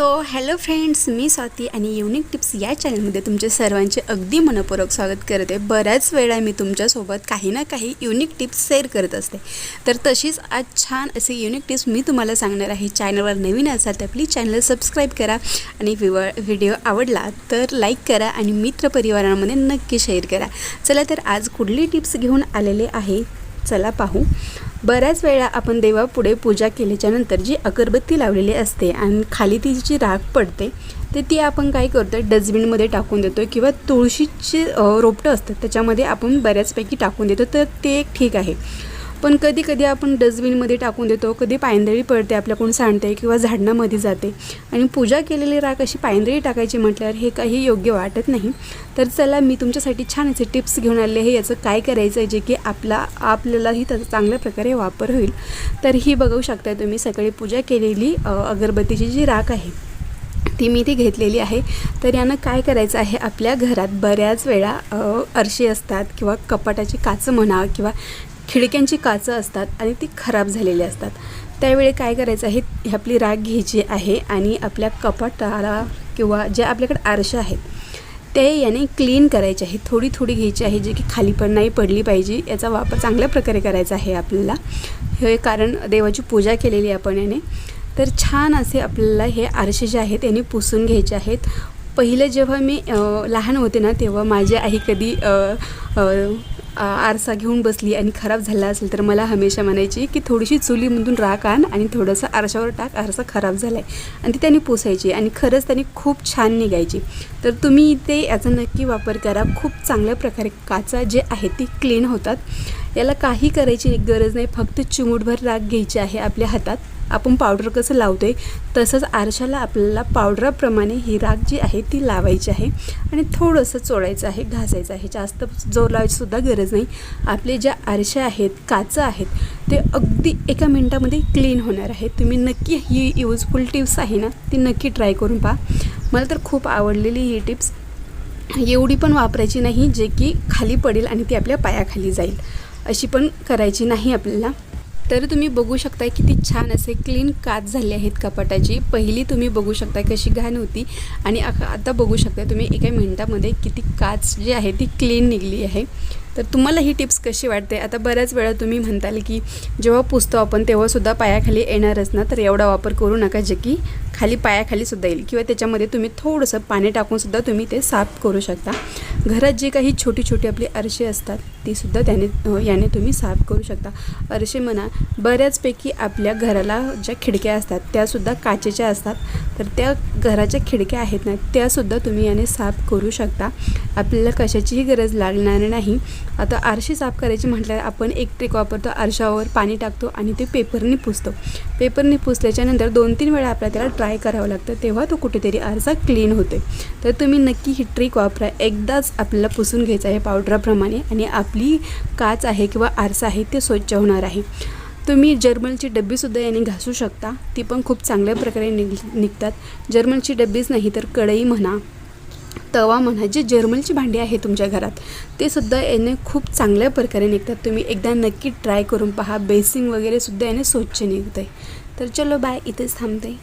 So hello friends मी स्वाती आणि unique tips या चॅनलमध्ये तुमचे सर्वांचे अगदी मनपूर्वक स्वागत करते. बऱ्याच वेळा मी तुमच्यासोबत काही ना काही युनिक टिप्स शेअर करत असते. तर तशीच आज छान असे युनिक टिप्स मी तुम्हाला सांगणार आहे. चॅनलवर नवीन असाल तर प्लीज चॅनल सबस्क्राईब करा आणि विव व्हिडिओ आवडला तर लाईक करा आणि मित्रपरिवारामध्ये नक्की शेअर करा. चला तर आज कुठली टिप्स घेऊन आलेले आहे? चला पाहू. बऱ्याच वेळा आपण देवापुढे पूजा केल्याच्यानंतर जी अगरबत्ती लावलेली असते आणि खाली ती जी राख पडते तर ती आपण काय करतो डस्टबिनमध्ये टाकून देतो किंवा तुळशीची रोपटं असतात त्याच्यामध्ये आपण बऱ्याचपैकी टाकून देतो तर ते एक ठीक आहे. पण कधी कधी आपण डस्टबिनमध्ये टाकून देतो कधी पायंदळी पडते आपल्याकडून सांडते किंवा झाडणामध्ये जाते. आणि पूजा केलेली राख अशी पायंदळी टाकायची म्हटल्यावर हे काही योग्य वाटत नाही. तर चला मी तुमच्यासाठी छान असे टिप्स घेऊन आले आहे याचं काय करायचं आहे जे की आपला आपल्यालाही त्याचा चांगल्या प्रकारे वापर होईल. तर ही बघू शकता तुम्ही सकाळी पूजा केलेली अगरबत्तीची जी राख आहे ती मी ती घेतलेली आहे. तर यानं काय करायचं आहे आपल्या घरात बऱ्याच वेळा अरशी आरशी असतात किंवा कपाटाची काचं म्हणा किंवा खिडक्यांची काचं असतात आणि ती खराब झालेली असतात. त्यावेळी काय करायचं आहे ही आपली राग घ्यायची आहे आणि आपल्या कपाटाला किंवा ज्या आपल्याकडे आरशा आहेत ते याने क्लीन करायचे आहे. थोडी थोडी घ्यायची आहे जे की खाली पण नाही पडली पाहिजे याचा वापर चांगल्या प्रकारे करायचा आहे आपल्याला. हे कारण देवाची पूजा केलेली आहे आपण याने. तर छान असे आपल्याला हे आरसे जे आहेत याने पुसून घ्यायचे आहेत. पहिलं जेव्हा मी लहान होते ना तेव्हा माझी आई कधी आरसा घेऊन बसली आणि खराब झाला असेल तर मला हमेशा म्हणायची की थोडीशी चुलीमधून राख आण आणि थोडंसं आरशावर टाक आरसा खराब झाला आहे आणि ती त्यांनी पुसायची आणि खरंच त्यांनी खूप छान निघायची. तर तुम्ही ते याचा नक्की वापर करा. खूप चांगल्या प्रकारे काचा जे आहे ती क्लीन होतात. याला काही करायची गरज नाही. फक्त चिमूटभर राख घ्यायची आहे आपल्या हातात. आपण पावडर कसं लावतो आहे तसंच आरशाला आपल्याला पावडराप्रमाणे ही राख जी आहे ती लावायची आहे आणि थोडंसं चोळायचं आहे घासायचं आहे. जास्त जोर लावायचीसुद्धा गरज नाही. आपले ज्या आरशा आहेत काचं आहेत ते अगदी एका मिनटामध्ये क्लीन होणार आहे. तुम्ही नक्की ही यूजफुल टिप्स आहे ना ती नक्की ट्राय करून पहा. मला तर खूप आवडलेली ही टिप्स एवढी पण वापरायची नाही जे की खाली पडेल आणि ती आपल्या पायाखाली जाईल. अशी पण करायची नाही आपल्याला. तर तुम्ही बघू शकता किती छान असे क्लीन काच झाले आहेत कपाटाची. पहिली तुम्ही बघू शकता कशी घाण होती आणि आता बघू शकता तुम्ही एका मिनटामध्ये किती काच जी आहे ती क्लीन निघली आहे. तर तुम्हाला ही टिप्स कशी वाटते? आता बऱ्याच वेळा तुम्ही म्हणताल की जेव्हा पुसतो आपण तेव्हासुद्धा पायाखाली येणारच ना तर एवढा वापर करू नका जे की खाली पायाखालीसुद्धा येईल. किंवा त्याच्यामध्ये तुम्ही थोडंसं पाणी टाकूनसुद्धा तुम्ही ते साफ करू शकता. घरात जे काही छोटी छोटी आपली आरशे असतात तीसुद्धा त्याने याने तुम्ही साफ करू शकता. आरशे म्हणा बऱ्याचपैकी आपल्या घराला ज्या खिडक्या असतात त्यासुद्धा काचेच्या असतात. तर त्या घराच्या खिडक्या आहेत ना त्यासुद्धा तुम्ही याने साफ करू शकता. आपल्याला कशाचीही गरज लागणार नाही. आता आरशी साफ करायची म्हटल्यावर आपण एक ट्रिक वापरतो आरशावर पाणी टाकतो आणि ते पेपरने पुसतो. पेपरने पुसल्याच्यानंतर दोन तीन वेळा आपल्याला त्याला ट्राय करावं लागतं तेव्हा तो कुठेतरी आरसा क्लीन होते तर तुम्ही नक्की ही ट्रिक वापरा. एकदाच आपल्याला पुसून घ्यायचं आहे पावडराप्रमाणे आणि आपली काच आहे किंवा आरसा आहे ते स्वच्छ होणार आहे. तुम्ही जर्मलची डब्बीसुद्धा याने घासू शकता. ती पण खूप चांगल्या प्रकारे निघ निघतात. जर्मलची डब्बीच नाही तर कढई म्हणा तवा म्हणा जे जर्मलची भांडी आहे तुमच्या घरात ते सुद्धा याने खूप चांगल्या प्रकारे निघतात. तुम्ही एकदा नक्की ट्राय करून पहा. बेसिंग वगैरे सुद्धा याने स्वच्छ निघतं आहे तर चलो बाय इथेच थांबते.